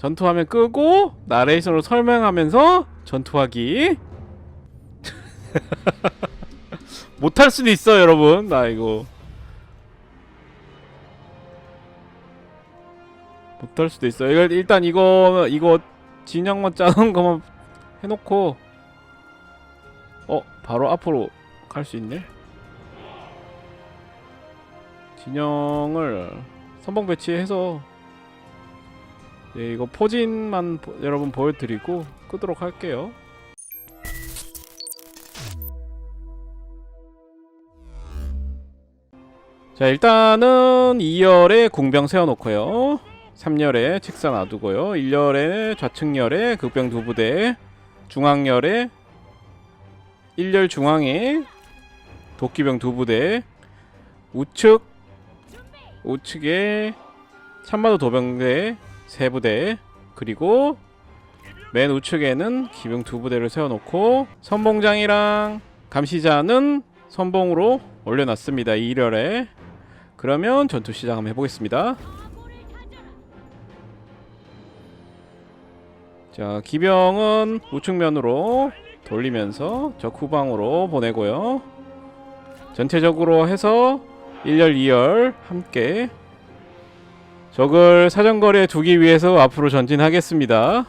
전투화면 끄고 나레이션으로 설명하면서 전투하기. 못할 수도 있어 여러분. 나 이거. 못할 수도 있어. 이거 일단 이거 이거 진영만 짜는 거만 해놓고. 어 바로 앞으로 갈 수 있네. 진영을 선봉 배치해서 네, 이거 포진만 보- 여러분 보여드리고 끄도록 할게요. 자 일단은 2열에 궁병 세워놓고요. 3열에 책상 놔두고요. 1열에 좌측열에 극병 두 부대, 중앙열에 1열 중앙에 도끼병 두 부대, 우측 우측에 참마도 도병대 세 부대 그리고 맨 우측에는 기병 두 부대를 세워놓고 선봉장이랑 감시자는 선봉으로 올려놨습니다. 2열에 그러면 전투 시작 한번 해보겠습니다. 자 기병은 우측면으로 돌리면서 적 후방으로 보내고요. 전체적으로 해서 1열, 2열 함께 적을 사정거리에 두기 위해서 앞으로 전진하겠습니다.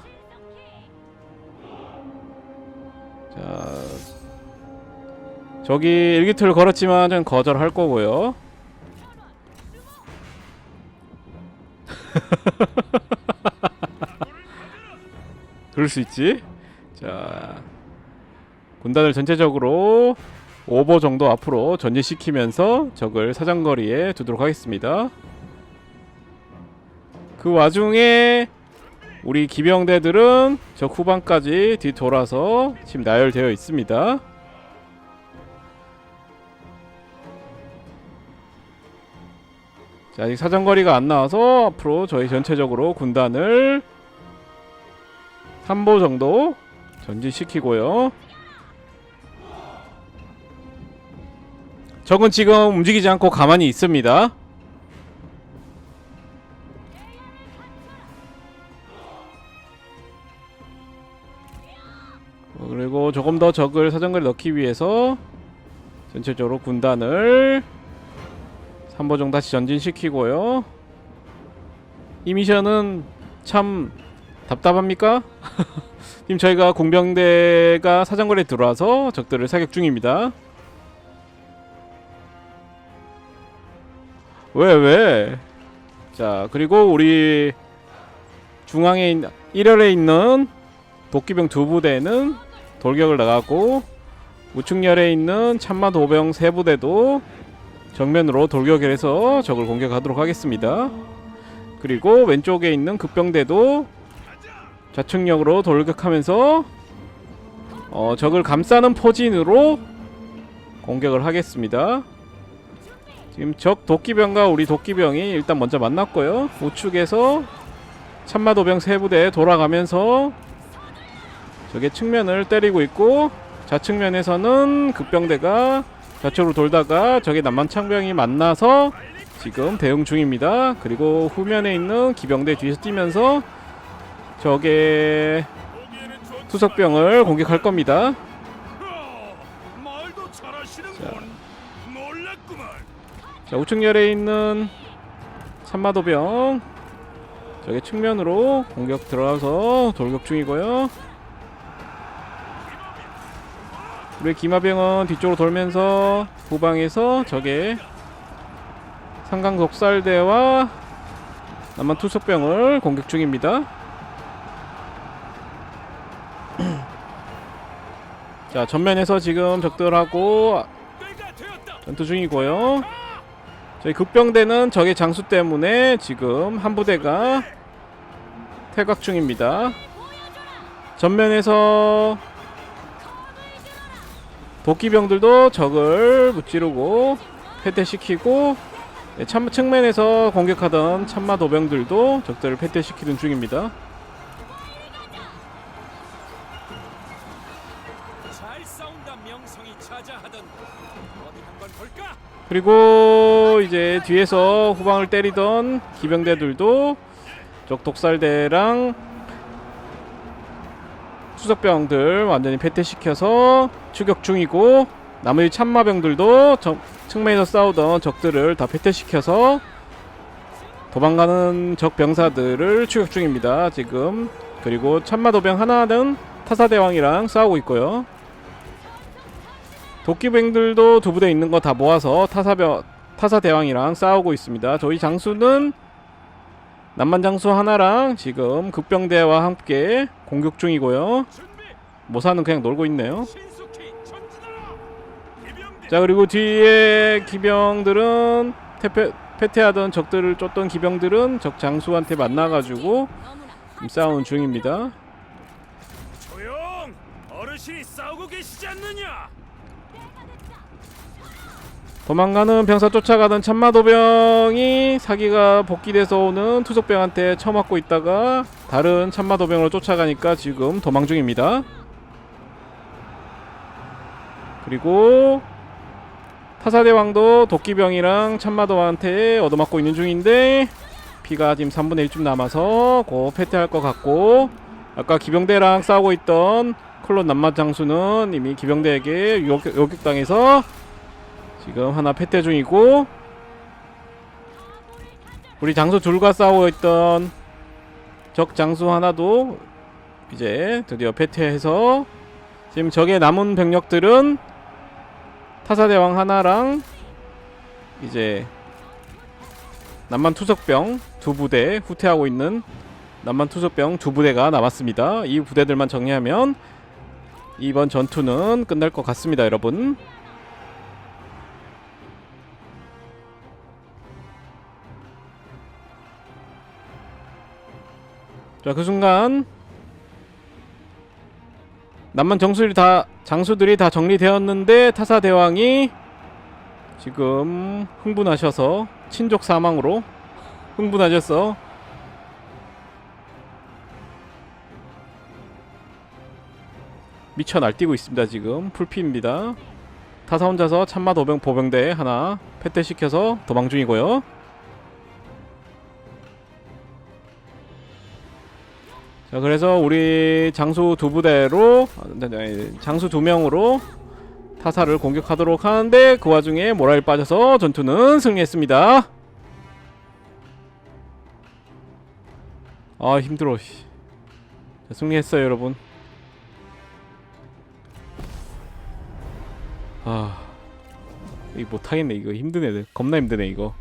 자, 저기 일기틀 걸었지만 전 거절할 거고요. 그럴 수 있지. 자, 군단을 전체적으로 5보 정도 앞으로 전진시키면서 적을 사정거리에 두도록 하겠습니다. 그 와중에 우리 기병대들은 적 후방까지 뒤돌아서 지금 나열되어 있습니다. 자, 아직 사정거리가 안 나와서 앞으로 저희 전체적으로 군단을 3보 정도 전진시키고요. 적은 지금 움직이지 않고 가만히 있습니다. 어, 그리고 조금 더 적을 사정거리 넣기 위해서 전체적으로 군단을 3보 정도 다시 전진시키고요. 이 미션은 참 답답합니까? 지금 저희가 공병대가 사정거리에 들어와서 적들을 사격 중입니다. 왜 왜? 자 그리고 우리 중앙에 있는 1열에 있는 도끼병 두 부대는 돌격을 나가고 우측열에 있는 참마 도병 세 부대도 정면으로 돌격을 해서 적을 공격하도록 하겠습니다. 그리고 왼쪽에 있는 급병대도 좌측력으로 돌격하면서 어, 적을 감싸는 포진으로 공격을 하겠습니다. 지금 적 도끼병과 우리 도끼병이 일단 먼저 만났고요. 우측에서 참마도병 세 부대 돌아가면서 적의 측면을 때리고 있고 좌측면에서는 급병대가 좌측으로 돌다가 적의 남만창병이 만나서 지금 대응 중입니다. 그리고 후면에 있는 기병대 뒤에서 뛰면서 적의 투석병을 공격할 겁니다. 자 우측열에 있는 산마도병 저기 측면으로 공격 들어가서 돌격 중이고요 우리 기마병은 뒤쪽으로 돌면서 후방에서 적의 상강 독살대와 남한 투석병을 공격 중입니다 자 전면에서 지금 적들하고. 전투 중이고요. 저희 급병대는 적의 장수 때문에 지금 한 부대가 퇴각 중입니다. 전면에서 도끼병들도 적을 무찌르고 패퇴시키고 네, 참 측면에서 공격하던 참마 도병들도 적들을 패퇴시키는 중입니다. 그리고 이제 뒤에서 후방을 때리던 기병대들도 적 독살대랑 수석병들 완전히 패퇴시켜서 추격 중이고 나머지 참마병들도 저, 측면에서 싸우던 적들을 다 패퇴시켜서 도망가는 적 병사들을 추격 중입니다. 지금 그리고 참마도병 하나는 타사대왕이랑 싸우고 있고요. 도끼병들도 두 부대 있는 거 다 모아서 타사병 타사대왕이랑 싸우고 있습니다. 저희 장수는 남만 장수 하나랑 지금 극병대와 함께 공격 중이고요. 모사는 그냥 놀고 있네요. 자 그리고 뒤에 기병들은 태페, 패퇴하던 적들을 쫓던 기병들은 적 장수한테 만나가지고 싸우는 중입니다. 조용. 어르신이 싸우고 계시지 않느냐? 도망가는 병사 쫓아가던 참마도병이 사기가 복귀돼서 오는 투속병한테 처맞고 있다가 다른 참마도병으로 쫓아가니까 지금 도망 중입니다. 그리고 타사대왕도 도끼병이랑 참마도한테 얻어맞고 있는 중인데 피가 지금 3분의 1쯤 남아서 곧 패퇴할 것 같고 아까 기병대랑 싸우고 있던 클론 남마 장수는 이미 기병대에게 요격, 요격당해서 지금 하나 패퇴 중이고 우리 장수 둘과 싸우고 있던 적 장수 하나도 이제 드디어 패퇴해서 지금 적의 남은 병력들은 타사대왕 하나랑 이제 남만 투석병 두 부대 후퇴하고 있는 남만 투석병 두 부대가 남았습니다. 이 부대들만 정리하면 이번 전투는 끝날 것 같습니다, 여러분. 자, 그 순간 남만 정수들이 다 장수들이 다 정리되었는데 타사 대왕이 지금 흥분하셔서 친족 사망으로 흥분하셔서 미쳐 날뛰고 있습니다. 지금 풀피입니다. 타사 혼자서 참마 도병 보병대 하나 패퇴시켜서 도망 중이고요. 자 그래서 우리 장수 두 부대로 아, 네, 네, 장수 두 명으로 타사를 공격하도록 하는데 그 와중에 모랄 빠져서 전투는 승리했습니다. 아 힘들어. 씨. 자, 승리했어요 여러분. 아 이거 못하겠네 이거 힘드네 겁나 힘드네 이거.